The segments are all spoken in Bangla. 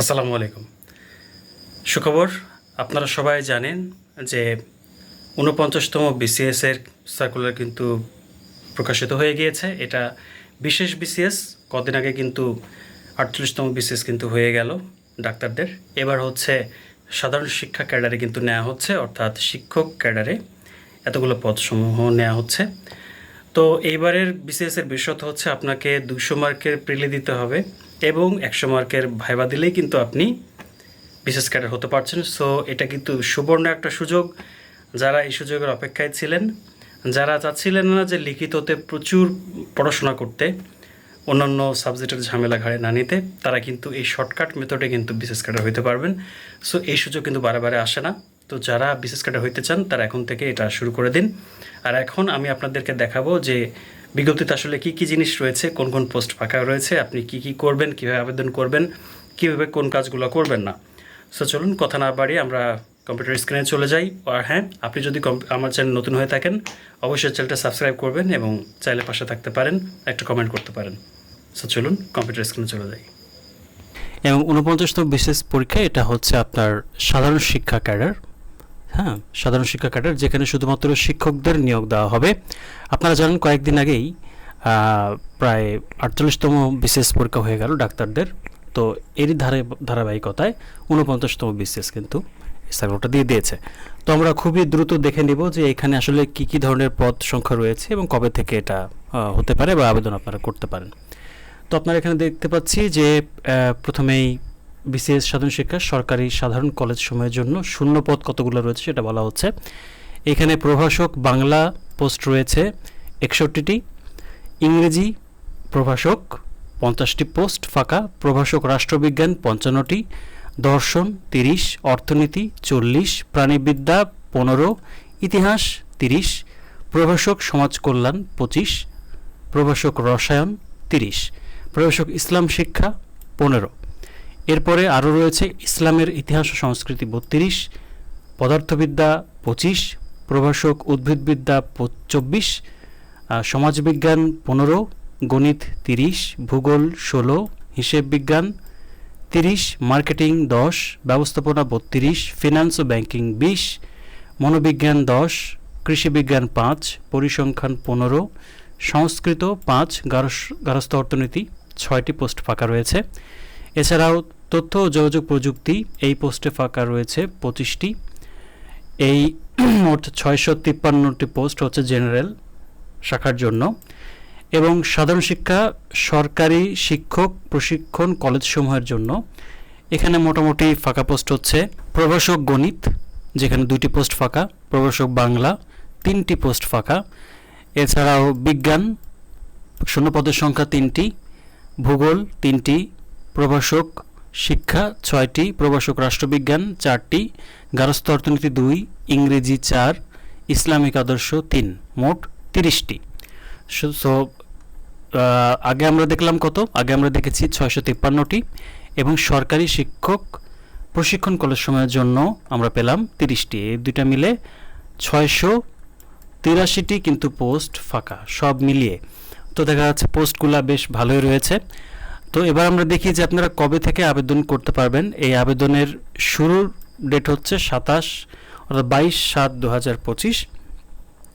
আসসালামু আলাইকুম। সুখবর, আপনারা সবাই জানেন যে ঊনপঞ্চাশতম বিসিএস এর সার্কুলার কিন্তু প্রকাশিত হয়ে গিয়েছে। এটা বিশেষ বিসিএস কদিন আগে কিন্তু আটচল্লিশতম বিসিএস কিন্তু হয়ে গেল ডাক্তারদের। এবার হচ্ছে সাধারণ শিক্ষা ক্যাডারে কিন্তু নেওয়া হচ্ছে, অর্থাৎ শিক্ষক ক্যাডারে এতগুলো পদসমূহ নেওয়া হচ্ছে। তো এইবারের বিসিএস এর বিষয়টা হচ্ছে, আপনাকে দুশো মার্কের প্রিলি দিতে হবে। এবং একশো মার্কের ভাইবা দিলেই কিন্তু আপনি বিশেষ ক্যাডার হতে পারছেন। সো এটা কিন্তু সুবর্ণ একটা সুযোগ। যারা এই সুযোগের অপেক্ষায় ছিলেন, যারা চাচ্ছিলেন না যে লিখিততে প্রচুর পড়াশোনা করতে, অন্যান্য সাবজেক্টের ঝামেলা ঘাড়ে না নিতে, তারা কিন্তু এই শর্টকাট মেথডে কিন্তু বিশেষ ক্যাডার হইতে পারবেন। সো এই সুযোগ কিন্তু বারে বারে আসে না। তো যারা বিশেষ ক্যাডার হইতে চান, তারা এখন থেকে এটা শুরু করে দিন। আর এখন আমি আপনাদেরকে দেখাবো যে বিজ্ঞপ্তিতে আসলে কি কি জিনিস রয়েছে, কোন কোন পোস্ট ফাঁকা রয়েছে, আপনি কি কি করবেন, কীভাবে আবেদন করবেন, কীভাবে কোন কাজগুলো করবেন না। সো চলুন কথা না বাড়িয়ে আমরা কম্পিউটার স্ক্রিনে চলে যাই। আর হ্যাঁ আপনি যদি আমার চ্যানেল নতুন হয়ে থাকেন, অবশ্যই চ্যানেলটা সাবস্ক্রাইব করবেন এবং চাইলে পাশে থাকতে পারেন, একটা কমেন্ট করতে পারেন। সো চলুন কম্পিউটার স্ক্রিনে চলে যাই। এবং উনপঞ্চাশতম বিশেষ পরীক্ষা এটা হচ্ছে আপনার সাধারণ শিক্ষা ক্যাডার। হ্যাঁ সাধারণ শিক্ষা ক্যাডার যেখানে শুধুমাত্র শিক্ষকদের নিয়োগ দেওয়া হবে। আপনারা জানেন, কয়েকদিন আগেই প্রায় আটচল্লিশতম বিশেষ পরীক্ষা হয়ে গেল ডাক্তারদের। তো এরই ধারা, ধারাবাহিকতায় ঊনপঞ্চাশতম বিশেষ কিন্তু সার্কুলারটা দিয়ে দিয়েছে। তো আমরা খুবই দ্রুত দেখে নিব যে এখানে আসলে কি কি ধরনের পদ সংখ্যা রয়েছে এবং কবে থেকে এটা হতে পারে বা আবেদন আপনারা করতে পারেন। তো আপনারা এখানে দেখতে পাচ্ছি যে প্রথমেই বিসিএস সাধারণ শিক্ষা সরকারি সাধারণ কলেজ সময়ের জন্য শূন্য পদ কতগুলো রয়েছে সেটা বলা হচ্ছে। এখানে প্রভাষক বাংলা পোস্ট রয়েছে একষট্টিটি, ইংরেজি প্রভাষক পঞ্চাশটি পোস্ট ফাঁকা, প্রভাষক রাষ্ট্রবিজ্ঞান পঞ্চান্নটি, দর্শন তিরিশ, অর্থনীতি চল্লিশ, প্রাণীবিদ্যা পনেরো, ইতিহাস তিরিশ, প্রভাষক সমাজ কল্যাণ পঁচিশ, প্রভাষক রসায়ন তিরিশ, প্রভাষক ইসলাম শিক্ষা পনেরো। এরপরে আরও রয়েছে ইসলামের ইতিহাস ও সংস্কৃতি বত্রিশ, পদার্থবিদ্যা পঁচিশ, প্রভাষক উদ্ভিদবিদ্যা চব্বিশ সমাজবিজ্ঞান পনেরো, গণিত তিরিশ, ভূগোল ষোলো হিসেব বিজ্ঞান তিরিশ, মার্কেটিং দশ, ব্যবস্থাপনা বত্রিশ, ফিনান্স ও ব্যাংকিং বিশ, মনোবিজ্ঞান দশ, কৃষিবিজ্ঞান পাঁচ, পরিসংখ্যান পনেরো, সংস্কৃত পাঁচ, গারস- গারস্থ অর্থনীতি ছয়টি পোস্ট ফাঁকা রয়েছে। এছাড়াও তথ্য ও যোগাযোগ প্রযুক্তি এই পোস্টে ফাঁকা রয়েছে পঁচিশটি। এই মোট ছয়শো তিপ্পান্নটি পোস্ট হচ্ছে জেনারেল শাখার জন্য এবং সাধারণ শিক্ষা, সরকারি শিক্ষক প্রশিক্ষণ কলেজসমূহের জন্য। এখানে মোটামুটি ফাঁকা পোস্ট হচ্ছে প্রভাষক গণিত, যেখানে দুইটি পোস্ট ফাঁকা, প্রভাষক বাংলা, তিনটি পোস্ট ফাঁকা। এছাড়াও বিজ্ঞান, শূন্যপদের সংখ্যা তিনটি, ভূগোল তিনটি প্রভাষক, শিক্ষা, ছয়টি, প্রভাষক রাষ্ট্রবিজ্ঞান, চারটি, গারস্থ অর্থনীতি দুই, ইংরেজি চার, ইসলামিক আদর্শ তিন, মোট তিরিশটি। সো আগে আমরা দেখলাম কত? আগে আমরা দেখেছি ছয়শো তিপ্পান্নটি এবং সরকারি শিক্ষক প্রশিক্ষণ কলেজ সময়ের জন্য আমরা পেলাম তিরিশটি। এই দুইটা মিলে ছয়শো তিরাশিটি কিন্তু পোস্ট ফাঁকা, সব মিলিয়ে। তো দেখা যাচ্ছে পোস্টগুলা বেশ ভালোই রয়েছে। তো এবার আমরা দেখি যে আপনারা কবে থেকে আবেদন করতে পারবেন। এই আবেদনের শুরুর ডেট হচ্ছে সাতাশ অর্থাৎ বাইশ সাত দু হাজার পঁচিশ।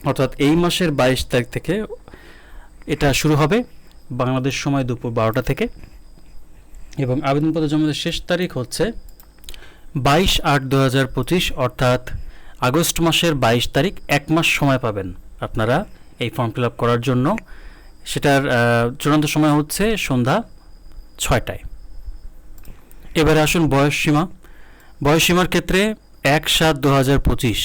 অর্থাৎ এই মাসের বাইশ তারিখ থেকে এটা শুরু হবে বাংলাদেশ সময় দুপুর বারোটা থেকে। এবং আবেদনপত্র জমার শেষ তারিখ হচ্ছে বাইশ আট দু হাজার পঁচিশ, অর্থাৎ আগস্ট মাসের বাইশ তারিখ, এক মাস সময় পাবেন আপনারা এই ফর্ম ফিল আপ করার জন্য। সেটার চূড়ান্ত সময় হচ্ছে সন্ধ্যা ছয়টায়। এবারে আসুন বয়স সীমা। বয়স সীমার ক্ষেত্রে এক সাত দু হাজার পঁচিশ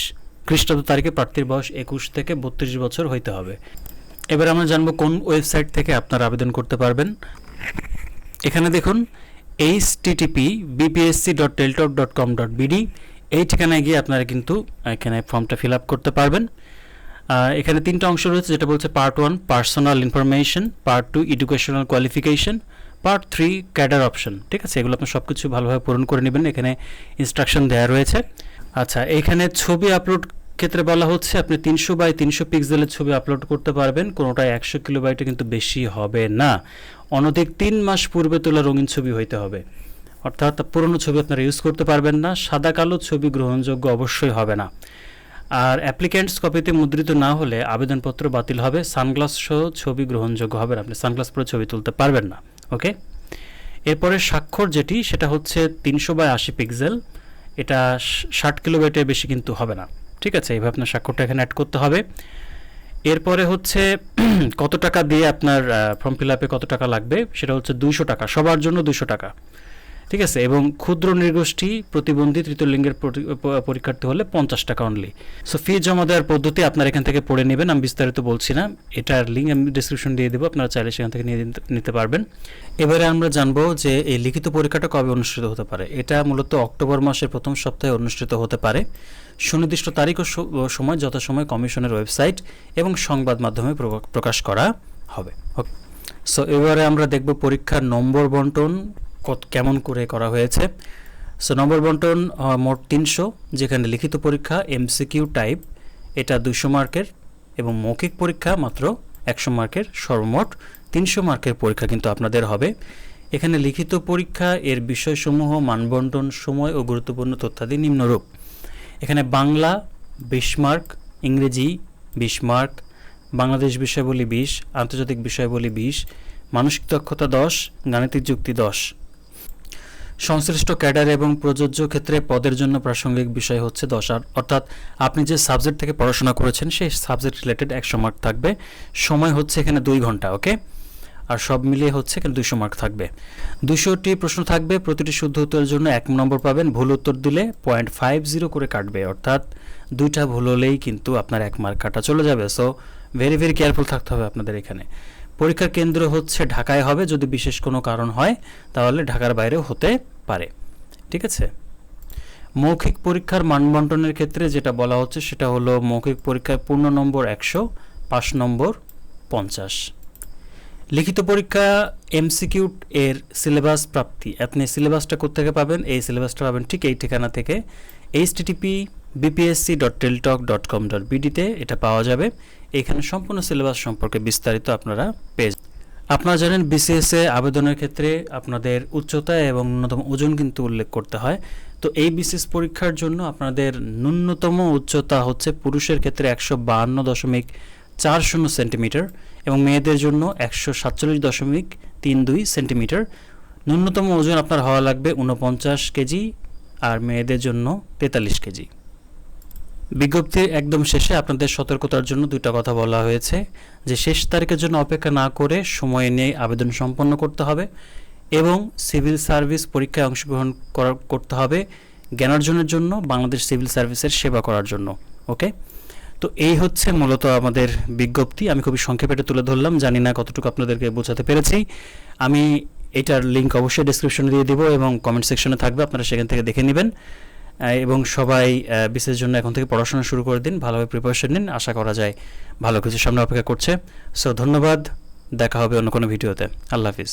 খ্রিস্টাব্দ তারিখে প্রার্থীর বয়স একুশ থেকে বত্রিশ বছর হইতে হবে। এবার আমরা জানব কোন ওয়েবসাইট থেকে আপনারা আবেদন করতে পারবেন। এখানে দেখুন, HTTP BPSC dot Teletalk dot com dot BD, এই ঠিকানায় গিয়ে আপনারা কিন্তু এখানে ফর্মটা ফিল আপ করতে পারবেন। এখানে তিনটা অংশ রয়েছে, যেটা বলছে part one, personal information, part two, educational qualification. Part three cadre option ঠিক আছে? এগুলো আপনি সব কিছু ভালোভাবে পূরণ করে নেবেন। এখানে ইনস্ট্রাকশন দেওয়া রয়েছে। আচ্ছা এখানে ছবি আপলোড ক্ষেত্রে বলা হচ্ছে আপনি তিনশো বাই তিনশো পিক্সেলের ছবি আপলোড করতে পারবেন। কোনোটা একশো কিলোবাইটে কিন্তু বেশি হবে না। অনধিক তিন মাস পূর্বে তোলা রঙিন ছবি হইতে হবে। অর্থাৎ পুরনো ছবি আপনারা ইউজ করতে পারবেন না। সাদা কালো ছবি গ্রহণযোগ্য অবশ্যই হবে না। আর অ্যাপ্লিক্যান্টস কপিতে মুদ্রিত না হলে আবেদনপত্র বাতিল হবে। সানগ্লাস সহ ছবি গ্রহণযোগ্য হবে না। আপনি সানগ্লাস পরে ছবি তুলতে পারবেন না। ওকে? এরপরে স্বাক্ষর যেটি, সেটা হচ্ছে তিনশো বাই আশি পিক্সেল এটা ষাট কিলোবাইটের বেশি কিন্তু হবে না। ঠিক আছে, এইভাবে আপনার স্বাক্ষরটা এখানে অ্যাড করতে হবে। এরপরে হচ্ছে কত টাকা দিয়ে আপনার ফর্ম ফিল আপে কত টাকা লাগবে? সেটা হচ্ছে দুইশো টাকা, সবার জন্য দুশো টাকা। ঠিক আছে, এবং ক্ষুদ্র নৃগোষ্ঠী প্রতিবন্ধী তৃতীয় লিঙ্গের পরীক্ষার্থী হলে পঞ্চাশ টাকা অনলি সো ফি জমা দেওয়ার পদ্ধতি আপনার এখান থেকে পড়ে নেবেন, আমি বিস্তারিত বলছি না। এটার লিঙ্ক আমি ডিসক্রিপশন দিয়ে দেবো, আপনারা চাইলে সেখান থেকে নিয়ে নিতে- পারবেন। এবারে আমরা জানব যে এই লিখিত পরীক্ষাটা কবে অনুষ্ঠিত হতে পারে? এটা মূলত অক্টোবর মাসের প্রথম সপ্তাহে অনুষ্ঠিত হতে পারে। সুনির্দিষ্ট তারিখ ও সময় যথাসময় কমিশনের ওয়েবসাইট এবং সংবাদ মাধ্যমে প্রকা- প্রকাশ করা হবে। সো এবারে আমরা দেখব পরীক্ষার নম্বর বন্টন কত কেমন করে করা হয়েছে। সো নম্বর বন্টন মোট তিনশো, যেখানে লিখিত পরীক্ষা এমসিকিউ টাইপ এটা দুশো মার্কের এবং মৌখিক পরীক্ষা মাত্র একশো মার্কের সর্বমোট তিনশো মার্কের পরীক্ষা কিন্তু আপনাদের হবে। এখানে লিখিত পরীক্ষা, এর বিষয়সমূহ, মানবন্টন, সময় ও গুরুত্বপূর্ণ তথ্যাদি নিম্নরূপ। এখানে বাংলা বিশ মার্ক, ইংরেজি বিশ মার্ক, বাংলাদেশ বিষয়াবলী বিশ, আন্তর্জাতিক বিষয়াবলী বিশ, মানসিক দক্ষতা দশ, গাণিতিক যুক্তি দশ। সংশ্লিষ্ট ক্যাডার এবং প্রযোজ্য ক্ষেত্রে পদের জন্য প্রাসঙ্গিক বিষয় হচ্ছে দশ। আর অর্থাৎ আপনি যে সাবজেক্ট থেকে পড়াশোনা করেছেন, সেই সাবজেক্ট রিলেটেড একশো মার্ক থাকবে। সময় হচ্ছে এখানে দুই ঘণ্টা, ওকে? আর সব মিলিয়ে হচ্ছে এখানে দুশো মার্ক থাকবে। দুশোটি প্রশ্ন থাকবে, প্রতিটি শুদ্ধ উত্তরের জন্য এক নম্বর পাবেন, ভুল উত্তর দিলে পয়েন্ট ফাইভ জিরো করে কাটবে। অর্থাৎ দুইটা ভুল হলেই কিন্তু আপনার এক মার্ক কাটা চলে যাবে। সো ভেরি ভেরি কেয়ারফুল থাকতে হবে আপনাদের এখানে। পরীক্ষার কেন্দ্র হচ্ছে ঢাকায় হবে, যদি বিশেষ কোনো কারণ হয়, তাহলে ঢাকার বাইরেও হতে পারে। ঠিক আছে? মৌখিক পরীক্ষার মানবন্টনের ক্ষেত্রে যেটা বলা হচ্ছে, সেটা হলো মৌখিক পরীক্ষায় পূর্ণ নম্বর একশো, পাশ নম্বর পঞ্চাশ। লিখিত পরীক্ষা এমসিকিউট এর সিলেবাস প্রাপ্তি। আপনি সিলেবাসটা কোথেকে পাবেন? এই সিলেবাসটা পাবেন ঠিক এই ঠিকানা থেকে। HTTP BPSC dot Teletalk dot com dot বিডিতে এটা পাওয়া যাবে। এখানে সম্পূর্ণ সিলেবাস সম্পর্কে বিস্তারিত আপনারা পেয়ে। আপনারা জানেন বিসিএসএ আবেদনের ক্ষেত্রে আপনাদের উচ্চতা এবং ন্যূনতম ওজন কিন্তু উল্লেখ করতে হয়। তো এই বিসিএস পরীক্ষার জন্য আপনাদের ন্যূনতম উচ্চতা হচ্ছে পুরুষের ক্ষেত্রে একশো বাহান্ন দশমিক চার শূন্য সেন্টিমিটার এবং মেয়েদের জন্য একশো সাতচল্লিশ দশমিক তিন দুই সেন্টিমিটার। ন্যূনতম ওজন আপনার হওয়া লাগবে উনপঞ্চাশ কেজি আর মেয়েদের জন্য তেতাল্লিশ কেজি। বিজ্ঞপ্তির একদম শেষে আপনাদের সতর্কতার জন্য দুইটা কথা বলা হয়েছে, যে শেষ তারিখের জন্য অপেক্ষা না করে সময় নিয়ে আবেদন সম্পন্ন করতে হবে এবং সিভিল সার্ভিস পরীক্ষায় অংশগ্রহণ করতে হবে জ্ঞানার্জনের জন্য বাংলাদেশ সিভিল সার্ভিসের সেবা করার জন্য, ওকে? তো এই হচ্ছে মূলত আমাদের বিজ্ঞপ্তি। আমি খুবই সংক্ষেপে তুলে ধরলাম, জানি না কতটুকু আপনাদেরকে বোঝাতে পেরেছি। আমি এটার লিঙ্ক অবশ্যই ডিসক্রিপশনে দিয়ে দিব এবং কমেন্ট সেকশনে থাকবে, আপনারা সেখান থেকে দেখে নেবেন। এবং সবাই বিশেষ জন্য এখন থেকে পড়াশোনা শুরু করে দিন, ভালোভাবে প্রিপারেশন নিন, আশা করা যায় ভালো কিছু সামনে অপেক্ষা করছে। সো ধন্যবাদ, দেখা হবে অন্য কোনো ভিডিওতে। আল্লাহ হাফিজ।